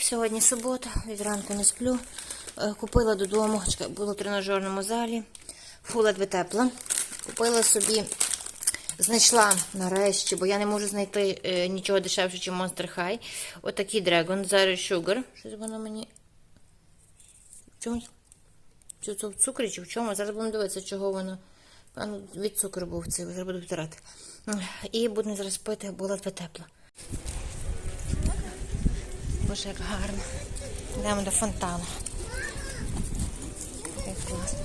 Сьогодні субота, від ранку не сплю. Е, Купила додому, було в тренажерному залі. Ледве тепла. Купила собі, знайшла нарешті, бо я не можу знайти е, нічого дешевше, ніж Monster High. Отакий Dragon Zero Sugar. Щось воно мені. Чи це в цукрі, чи в чому? Зараз будемо дивитися, чого воно. Від цукру був цей, зараз буду втирати. І буду зараз пити, бо ледве тепло. Боже, як гарно. Йдемо до фонтану. Як класно.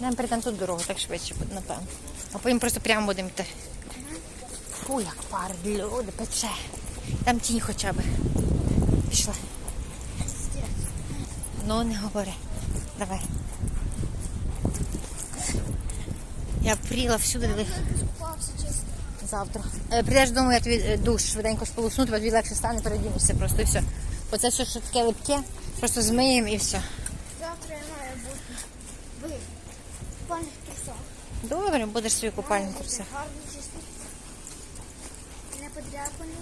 Нам перейдемо тут дорогу, так швидше напевно. А потім просто прямо будемо йти. Фу, як пар, люди, пече. Там тінь хоча б. Пішла. Ну, не говори. Давай. Я впріла всюди. Завтра. Е, Прийдеш додому, я тобі е, душ швиденько сполосну, тебе тобі легше стане, передінешся просто і все. Оце все, що таке липке, просто змиємо і все. Завтра я маю бути в купальних трусах. Добре, будеш свої купальні труси. Гарні чисті. Не подряпані.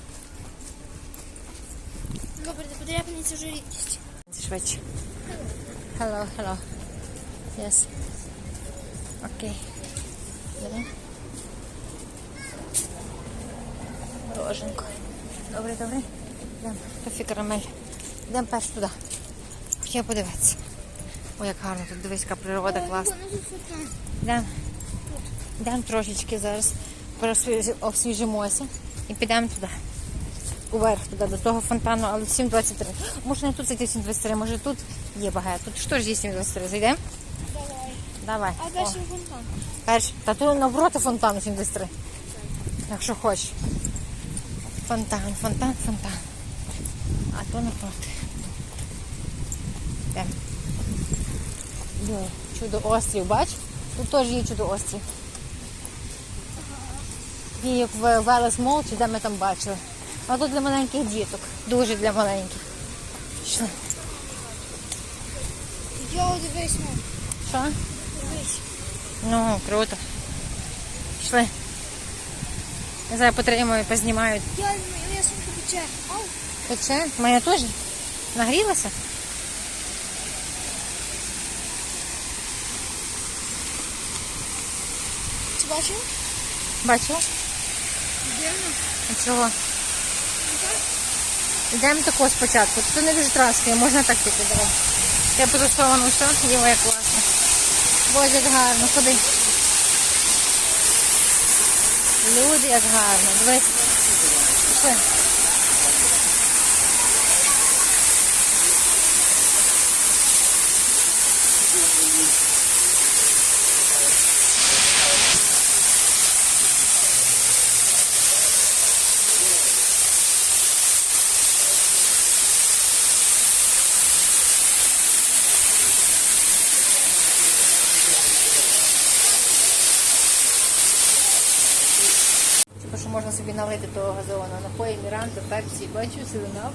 Добре, не подряпані це вже рідкість. Швидше. Hello, hello. Yes. Окей. Добре. Роженко. Добре, добре. Йдемо. Кофі карамель. Йдемо перш туди. Хотіла подивитися. Ой, як гарно тут дивись, яка природа класна. Йдемо. Йдемо трошечки зараз. Освіжимося і підемо туди. Уверх туди, до того фонтану, але 7.23. Може не тут зайти 7.23, може тут є багато. Тут що ж є 7.23? Зайдемо? Давай. А далі фонтан. Перш, та то навпроти фонтану 73. Якщо хочеш. Фонтан, фонтан, фонтан. А то навпроти. Йдемо. Йо, чудо острів, бач? Тут теж є чудо острів. Такий, як в Велес Мол, чи де ми там бачили. А тут для маленьких діток. Дуже для маленьких. Що? Йо, дивись. Що? Ну, круто. Пішли. Я зараз потримаю, познімаю. Я, моя сумка пече. Ау. Пече? Моя теж нагрілася? Ти бачив? Бачила? Дивно. А чого? Йдемо тако спочатку. Тут не дуже траскає, можна так піти, давай. Я ту сторону все, Єва, як класно. Боже, як гарно, ходи. Люди, як можна собі налити того газованого напою, міранту, Пепсі, бачу, силенап.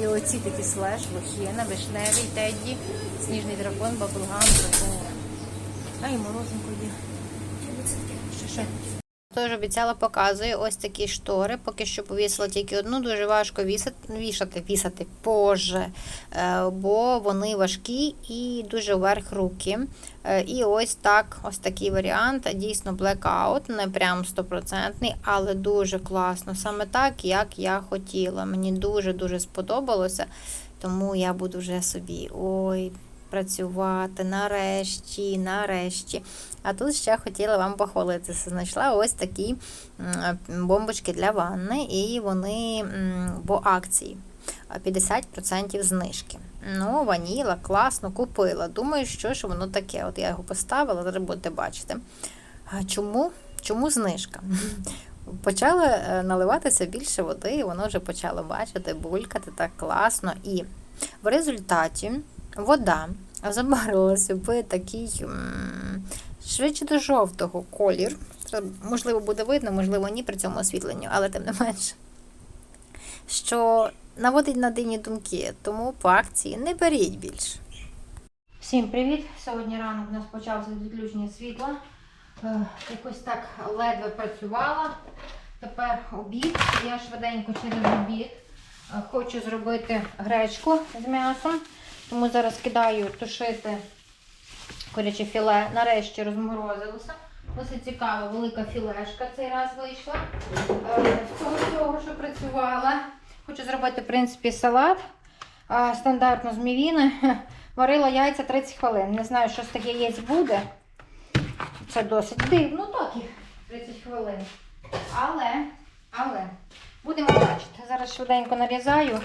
І оці такі слеш, лохіна, вишневий, тедді, сніжний дракон, баблгам, дракон. А і морозинку є. Ще. Тож обіцяла показую ось такі штори. Поки що повісила тільки одну, дуже важко вісати, вішати, вісати, боже, Е, бо вони важкі і дуже вверх руки. Е, І ось так, ось такий варіант. Дійсно, блекаут, не прям стопроцентний, але дуже класно. Саме так, як я хотіла. Мені дуже-дуже сподобалося, тому я буду вже собі ой, працювати нарешті, нарешті. А тут ще хотіла вам похвалитися. Знайшла ось такі бомбочки для ванни, і вони по акції. 50% знижки. Ну, ваніла, класно, купила. Думаю, що ж воно таке. От я його поставила, зараз будете бачити. Чому? Чому знижка? Почало е, наливатися більше води, і воно вже почало бачити, булькати так класно. І в результаті вода забарилася в такий швидше до жовтого колір. Можливо, буде видно, можливо, ні при цьому освітленню, але тим не менше. Що наводить на дивні думки, тому по акції не беріть більше. Всім привіт! Сьогодні ранок у нас почався відключення світла. Е, Якось так ледве працювала. Тепер обід. Я швиденько через обід е, хочу зробити гречку з м'ясом. Тому зараз кидаю тушити куряче філе. Нарешті розморозилося. Досить цікаво, велика філешка цей раз вийшла. Е, З цього всього, що працювала. Хочу зробити, в принципі, салат. Е, Стандартно з мівіни. Варила яйця 30 хвилин. Не знаю, що з тих яєць буде. Це досить дивно, так їх 30 хвилин. Але, але, будемо бачити. Зараз швиденько нарізаю,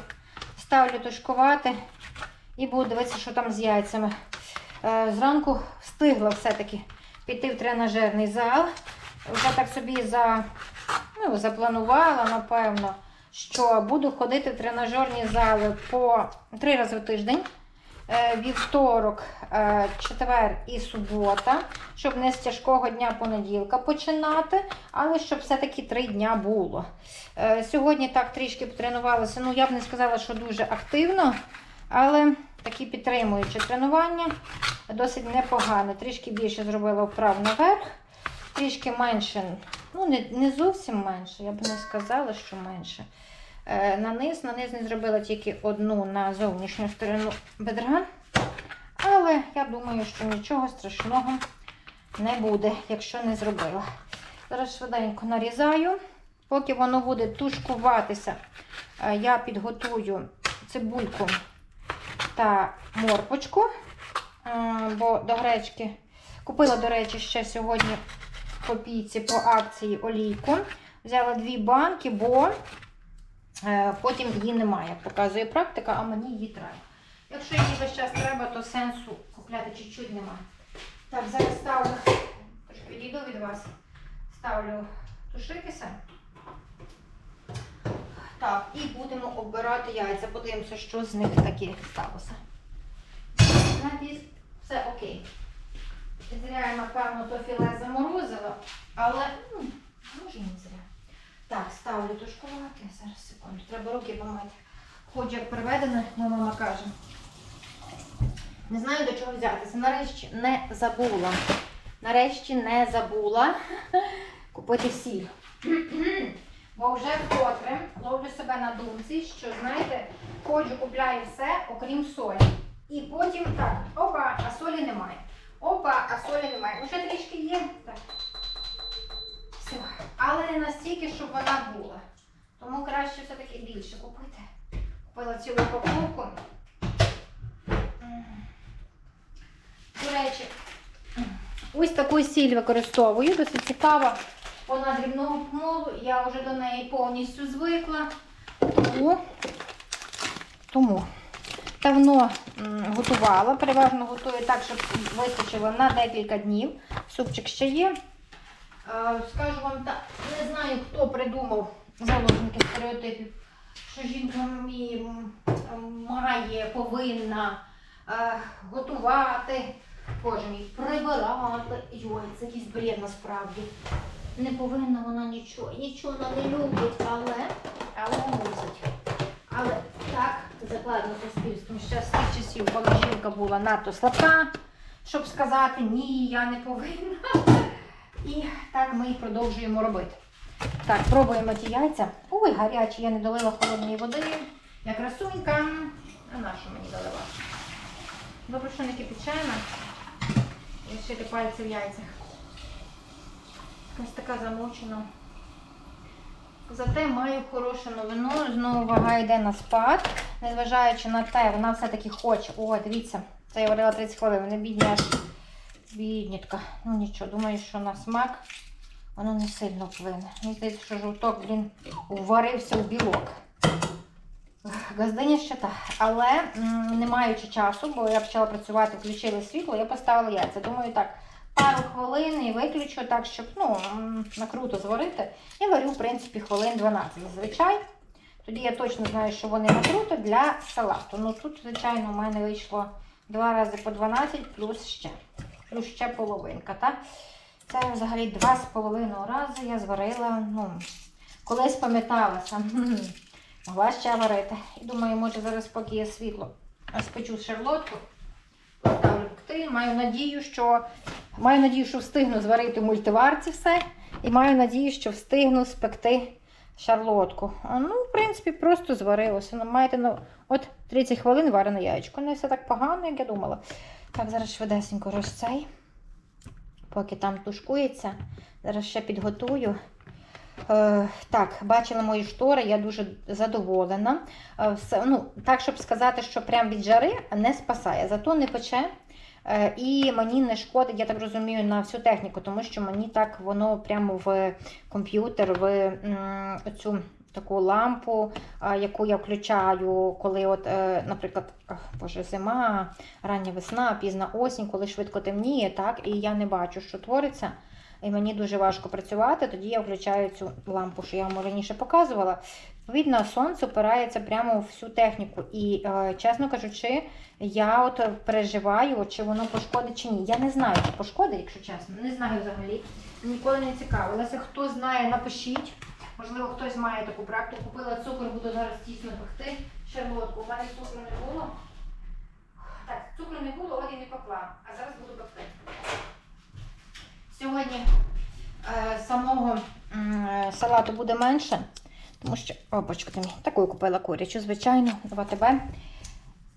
ставлю тушкувати і буду дивитися, що там з яйцями. Е, Зранку встигла все-таки піти в тренажерний зал. Вже так собі за, ну, запланувала, напевно, що буду ходити в тренажерні зали по три рази в тиждень. Е, Вівторок, е, четвер і субота, щоб не з тяжкого дня понеділка починати, але щоб все-таки три дня було. Сьогодні так трішки потренувалася. Ну, я б не сказала, що дуже активно, але такі підтримуючі тренування досить непогано. Трішки більше зробила вправ наверх, трішки менше, ну не, не зовсім менше, я б не сказала, що менше. Е, На низ, на низ не зробила тільки одну на зовнішню сторону бедра. Але я думаю, що нічого страшного не буде, якщо не зробила. Зараз швиденько нарізаю. Поки воно буде тушкуватися, е, я підготую цибульку та морпочку, е, бо до гречки купила, до речі, ще сьогодні в копійці по акції олійку. Взяла дві банки, бо е, потім її немає. Показує практика, а мені її треба. Якщо її весь час треба, то сенсу купляти чуть-чуть немає. Так, зараз ставлю, трошки відійду від вас, ставлю тушитися. Так, і будемо оббирати яйця. Подивимося, що з них таке сталося. Надіюсь, все окей. Зря я, напевно, то філе заморозила, але ну, може і не зря. Так, ставлю тушкувати. Зараз секунду. Треба руки помити. Хоч як приведена, моя мама каже. Не знаю до чого взятися. Нарешті не забула. Нарешті не забула купити сіль. Бо вже вкотре ловлю себе на думці, що, знаєте, ходжу, купляю все, окрім солі. І потім так, опа, а солі немає. Опа, а солі немає. Ну, трішки є. Так. Все. Але не настільки, щоб вона була. Тому краще все-таки більше купити. Купила цілу упаковку. До речі, ось таку сіль використовую, досить цікава. Вона дрібного я вже до неї повністю звикла. Тому, тому давно готувала, переважно готую так, щоб вистачило на декілька днів. Супчик ще є. Е, Скажу вам так, не знаю, хто придумав заложники стереотипів, що жінка має, повинна е, готувати, мій, прибирати. Йой, це якийсь бред насправді. Не повинна вона нічого, нічого вона не любить, але, але мусить. Але так закладено суспільством ще з тих часів, коли жінка була надто слабка, щоб сказати ні, я не повинна. І так ми і продовжуємо робити. Так, пробуємо ті яйця. Ой, гарячі, я не долила холодної води. Я красунька. А на що мені доливати? Добре, що не кипячена. Лишити пальці в яйцях. Ось така замочена. Зате маю хорошу новину. Знову вага йде на спад. Незважаючи на те, вона все-таки хоче. О, дивіться, це я варила 30 хвилин. Вона бідня аж біднітка. Ну нічого, думаю, що на смак воно не сильно вплине. Мені здається, що жовток, блін, вварився в білок. Газдиня ще та. Але не маючи часу, бо я почала працювати, включили світло, я поставила яйця. Думаю, так, пару хвилин і виключу так, щоб ну, накруто зварити. Я варю, в принципі, хвилин 12 зазвичай. Тоді я точно знаю, що вони накруто для салату. Ну тут, звичайно, у мене вийшло два рази по 12, плюс ще. Плюс ще половинка. Так? Це взагалі два з половиною рази я зварила. Ну, колись пам'яталася. Могла ще варити. І думаю, може зараз, поки є світло, спечу шарлотку, поставлю Маю надію, що Маю надію, що встигну зварити в мультиварці все. І маю надію, що встигну спекти шарлотку. А, Ну, в принципі, просто зварилося. Ну, маєте, ну, от 30 хвилин варене яєчко. Не все так погано, як я думала. Так, зараз швидесенько розцей. Поки там тушкується. Зараз ще підготую. Е, так, бачила мої штори, я дуже задоволена. Е, все, ну, так, щоб сказати, що прям від жари не спасає, зато не пече. Е, І мені не шкодить, я так розумію, на всю техніку, тому що мені так воно прямо в комп'ютер, в цю таку лампу, е, яку я включаю, коли, от, е, наприклад, боже, зима, рання весна, пізна осінь, коли швидко темніє, так, і я не бачу, що твориться. І мені дуже важко працювати, тоді я включаю цю лампу, що я вам раніше показувала. Відповідно, сонце опирається прямо в всю техніку. І, е, чесно кажучи, я от переживаю, чи воно пошкодить чи ні. Я не знаю, чи пошкодить, якщо чесно. Не знаю взагалі. Ніколи не цікавилася. Хто знає, напишіть. Можливо, хтось має таку практику. Купила цукор, буду зараз тісно пекти. Шарлотку. У мене цукру не було. Так, цукру не було, от і не пекла. А зараз буду пекти. Сьогодні е, самого е, салату буде менше, тому що, мій, таку купила курячу, звичайно, 2 ТБ.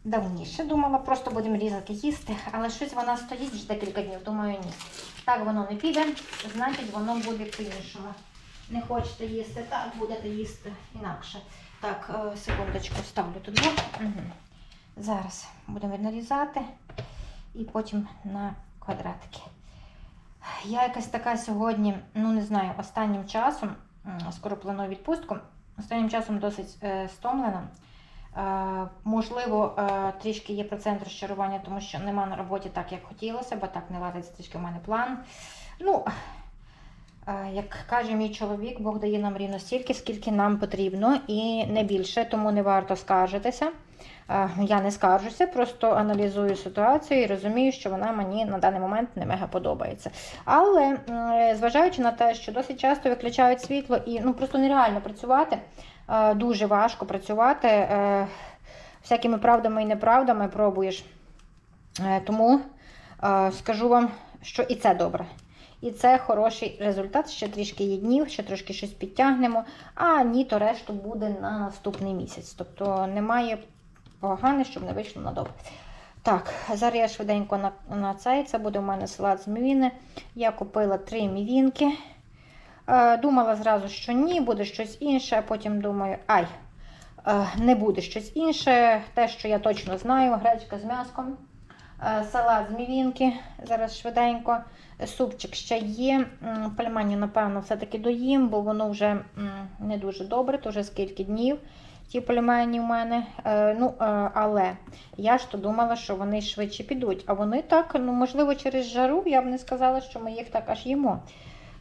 Давніше думала, просто будемо різати їсти, але щось вона стоїть вже декілька днів, думаю, ні. Так воно не піде, значить воно буде по-іншому. Не хочете їсти, так будете їсти інакше. Так, е, секундочку, ставлю тут. Угу. Зараз будемо нарізати і потім на квадратики. Я якась така сьогодні, ну не знаю, останнім часом, скоро планую відпустку, останнім часом досить е, стомлена. Е, можливо, е, трішки є процент розчарування, тому що нема на роботі так, як хотілося, бо так не ладиться трішки в мене план. Ну, е, як каже мій чоловік, Бог дає нам рівно стільки, скільки нам потрібно, і не більше, тому не варто скаржитися. Е, Я не скаржуся, просто аналізую ситуацію і розумію, що вона мені на даний момент не мега подобається. Але зважаючи на те, що досить часто виключають світло і ну просто нереально працювати, е, дуже важко працювати е, всякими правдами і неправдами пробуєш. Тому скажу вам, що і це добре. І це хороший результат. Ще трішки є днів, ще трошки щось підтягнемо, а ні, то решту буде на наступний місяць. Тобто немає погане, щоб не вийшло на добре. Так, зараз я швиденько на, на цей. Це буде у мене салат з мівіни. Я купила три мівінки. Е, думала зразу, що ні, буде щось інше, а потім думаю, ай, е, не буде щось інше. Те, що я точно знаю, гречка з м'яском. Е, Салат з мівінки, зараз швиденько. Супчик ще є. Пельмені, напевно, все-таки доїм, бо воно вже не дуже добре, то вже скільки днів ті пельмені в мене. Е, ну, е, але я ж то думала, що вони швидше підуть. А вони так, ну, можливо, через жару я б не сказала, що ми їх так аж їмо.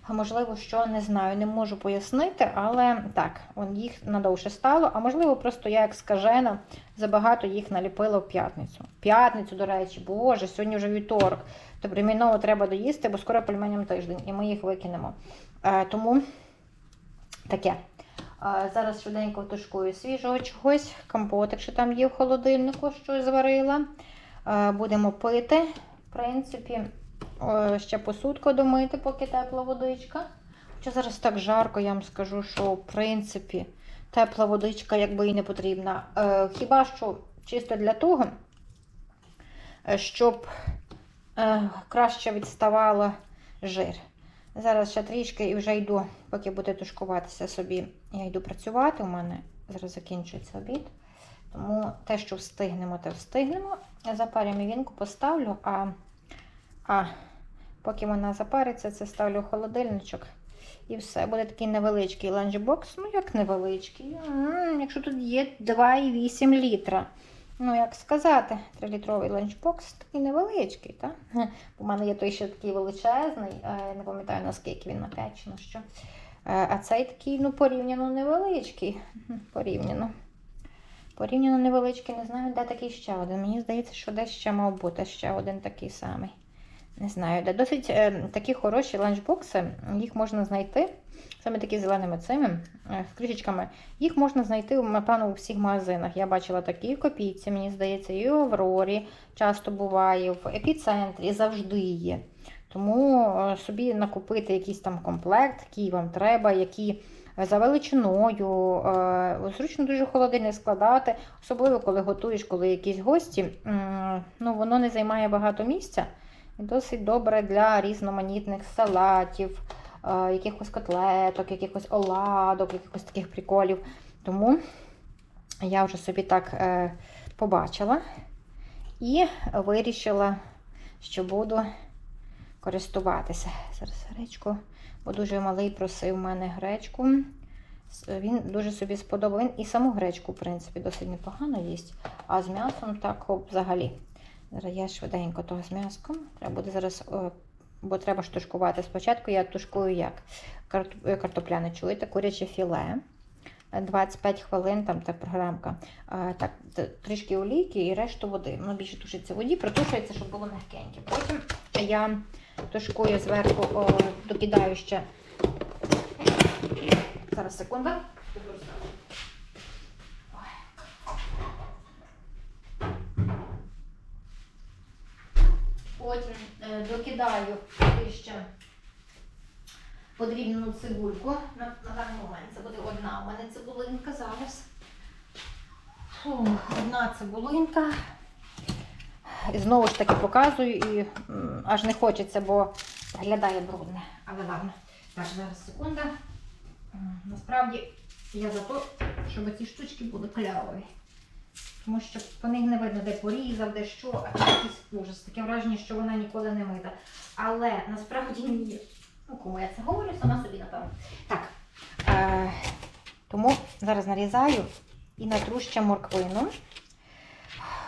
Можливо, що не знаю, не можу пояснити, але так, он їх надовше стало. А можливо, просто я як скажена, забагато їх наліпила в п'ятницю. П'ятницю, до речі, боже, сьогодні вже вівторок. То приміново треба доїсти, бо скоро пельменям тиждень, і ми їх викинемо. Е, тому таке. Зараз швиденько втушкую свіжого чогось, компотик, що там є в холодильнику, що зварила. Будемо пити. В принципі, ще посудку домити, поки тепла водичка. Хоча зараз так жарко, я вам скажу, що в принципі тепла водичка якби і не потрібна. Е, Хіба що чисто для того, е, щоб е, краще відставала жир. Зараз ще трішки і вже йду, поки буде тушкуватися собі. Я йду працювати. У мене зараз закінчується обід. Тому те, що встигнемо, те встигнемо. Я запарю мівінку, поставлю, а, а поки вона запариться, це ставлю в холодильничок. І все, буде такий невеличкий ланчбокс. Ну, як невеличкий. Якщо тут є 2,8 літра. Ну, як сказати, 3-літровий ланчбокс такий невеличкий, так? У мене є той ще такий величезний, е, не пам'ятаю наскільки він на 5 чи на що. Е, А цей такий, ну, порівняно невеличкий. Порівняно. Порівняно невеличкий, не знаю, де такий ще один. Мені здається, що десь ще мав бути ще один такий самий. Не знаю, де досить е, такі хороші ланчбокси, їх можна знайти. Саме такі зеленими цими е, кришечками. Їх можна знайти, напевно, у всіх магазинах. Я бачила такі в копійці, мені здається, і в Аврорі часто буває, в епіцентрі завжди є. Тому е, собі накупити якийсь там комплект, який вам треба, які за величиною. е, Зручно дуже холодильник складати, особливо коли готуєш, коли якісь гості. Ну, воно не займає багато місця. І досить добре для різноманітних салатів, е, якихось котлеток, якихось оладок, якихось таких приколів. Тому я вже собі так е, побачила і вирішила, що буду користуватися. Зараз гречку, бо дуже малий просив мене гречку. Він дуже собі сподобав. Він і саму гречку, в принципі, досить непогано їсть. А з м'ясом так взагалі. Зараз я швиденько того з м'яском. Треба буде зараз, бо треба ж тушкувати. Спочатку я тушкую як е, картопляне, чуєте, куряче філе. Е, 25 хвилин, там та програмка. А, так, трішки олійки і решту води. Воно більше тушиться воді, протушується, щоб було м'якеньке. Потім я тушкую зверху, о, докидаю ще. Зараз секунда. Потім е, докидаю ще подрібну цибульку. На, на даний момент це буде одна у мене цибулинка зараз. Фу, одна цибулинка. І знову ж таки показую і аж не хочеться, бо виглядає брудне. Але ладно. Так, зараз секунда. Насправді я за те, щоб ці штучки були кольорові. Тому що по них не видно, де порізав, де що, а тут якийсь ужас. Таке враження, що вона ніколи не мита. Але насправді. Ну, кому я це говорю, сама собі напевно. Так. Е, тому зараз нарізаю і натру ще морквину.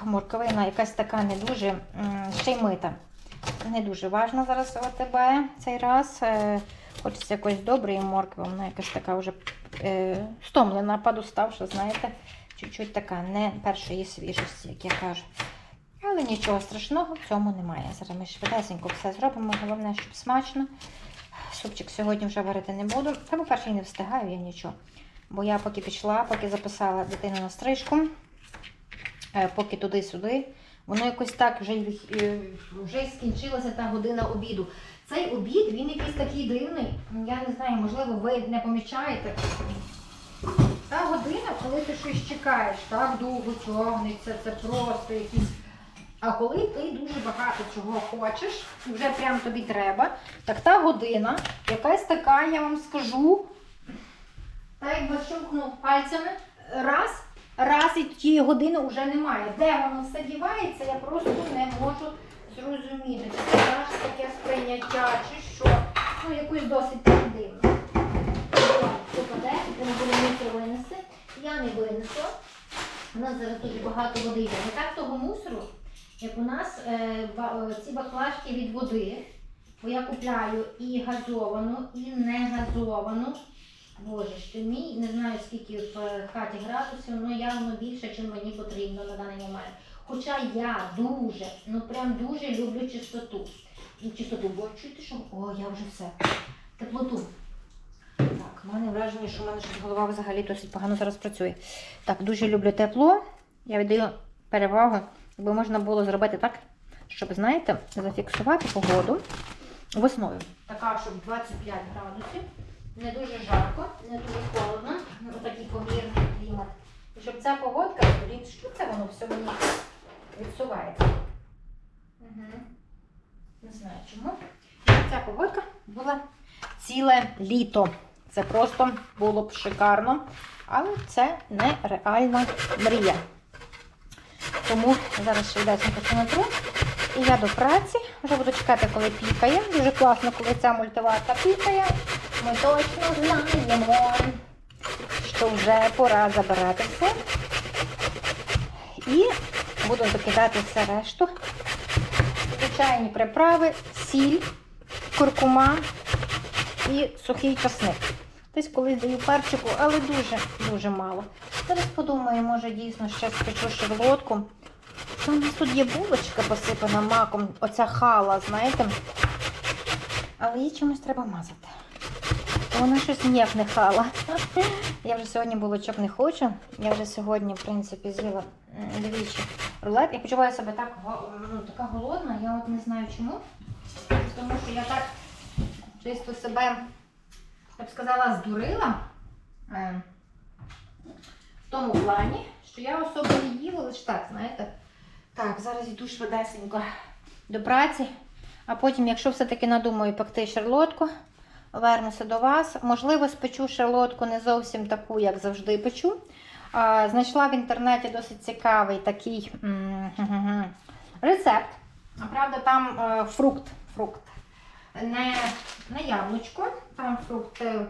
Морквина якась така не дуже ще й мита. Не дуже важна зараз ОТБ цей раз. Е, хочеться якоїсь доброї моркви, вона якась така вже е, стомлена, подуставша, знаєте, чуть-чуть така не першої свіжості, як я кажу. Але нічого страшного в цьому немає. Зараз ми швидесенько все зробимо. Головне, щоб смачно. Супчик сьогодні вже варити не буду. Та, по-перше, не встигаю я нічого. Бо я поки пішла, поки записала дитину на стрижку, е, поки туди-сюди, воно якось так вже, е, вже скінчилася та година обіду. Цей обід, він якийсь такий дивний. Я не знаю, можливо, ви не помічаєте. Та година, коли ти щось чекаєш, так довго тягнеться, це просто якісь. А коли ти дуже багато чого хочеш, вже прям тобі треба, так та година, якась така, я вам скажу, та якби щелкнув пальцями, раз, раз і тієї години вже немає. Де воно все дівається, я просто не можу зрозуміти. Чи це наше таке сприйняття, чи що. Ну, якось досить дивно. Попаде, буде мусор винести. Я не винесу. У нас зараз дуже багато води йде. Не так того мусору, як у нас е, ба- е, ці баклажки від води. Бо я купляю і газовану, і не газовану. Боже ж ти мій, не знаю скільки в е, хаті градусів, але явно більше, ніж мені потрібно на даний момент. Хоча я дуже, ну прям дуже люблю чистоту. Ну, Чистоту, бо чуєте, що о, я вже все. Теплоту. В мене враження, що в мене щось голова взагалі досить погано зараз працює. Так, дуже люблю тепло. Я віддаю перевагу, якби можна було зробити так, щоб, знаєте, зафіксувати погоду весною. Така, щоб 25 градусів, не дуже жарко, не дуже холодно, ну, такий помірний клімат. І щоб ця погодка, що це воно все мені відсувається. Угу. Не знаю чому. Ця погодка була ціле літо. Це просто було б шикарно, але це нереальна мрія. Тому зараз швидесенько це натру. І я до праці вже буду чекати, коли пікає. Дуже класно, коли ця мультиварка пікає. Ми точно знаємо, що вже пора забирати все. І буду докидати все решту. Звичайні приправи, сіль, куркума і сухий часник. Десь колись даю перчику, але дуже, дуже мало. Зараз подумаю, може дійсно ще спечу шарлотку. У нас тут є булочка посипана маком, оця хала, знаєте. Але її чимось треба мазати. Вона щось ніяк не хала. Я вже сьогодні булочок не хочу. Я вже сьогодні, в принципі, з'їла двічі рулет. Я почуваю себе так, ну, така голодна, я от не знаю чому. Тому що я так чисто себе, я б сказала, здурила. Е, в тому плані, що я особо не їла, лише так, знаєте. Так, зараз йду швидесенько до праці, а потім, якщо все-таки надумаю пекти шарлотку, вернуся до вас. Можливо, спечу шарлотку не зовсім таку, як завжди печу. А, знайшла в інтернеті досить цікавий такий рецепт. А правда, там е, фрукт. фрукт. Не, не яблучко, там фрукт е,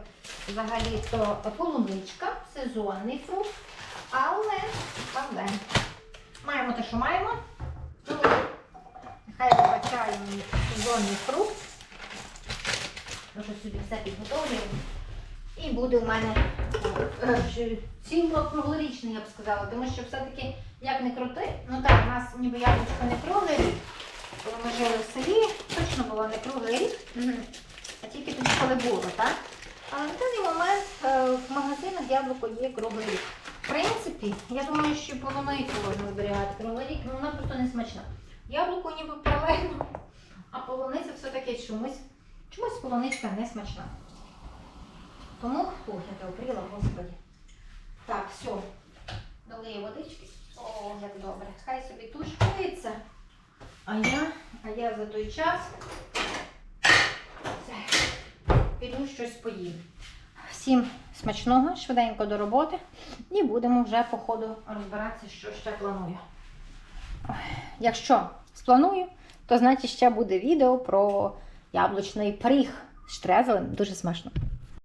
взагалі то полуничка, сезонний фрукт. Але, але маємо те, що маємо. Тому нехай вибачає сезонний фрукт. Прошу собі все підготовлюємо. І буде у мене е, ціло круглорічний, я б сказала, тому що все-таки як не крути, ну так, у нас ніби яблучко не круглий. Коли ми жили в селі, точно було не круглий рік. А тільки тоді, коли було, так? Але на даний момент е, в магазинах яблуко є круглий рік. В принципі, я думаю, що полуницю можна зберігати круглий рік, але вона просто не смачна. Яблуко ніби правильно, а полуниця все-таки чомусь, чомусь полуничка не смачна. Тому, тебе опріла, господи. Так, все. Дали водички. О, як добре. Хай собі тушкується. А я, а я за той час піду щось поїм. Всім смачного, швиденько до роботи. І будемо вже по ходу розбиратися, що ще планую. Якщо спланую, то значить ще буде відео про яблучний пиріг з штрезелем. Дуже смачно.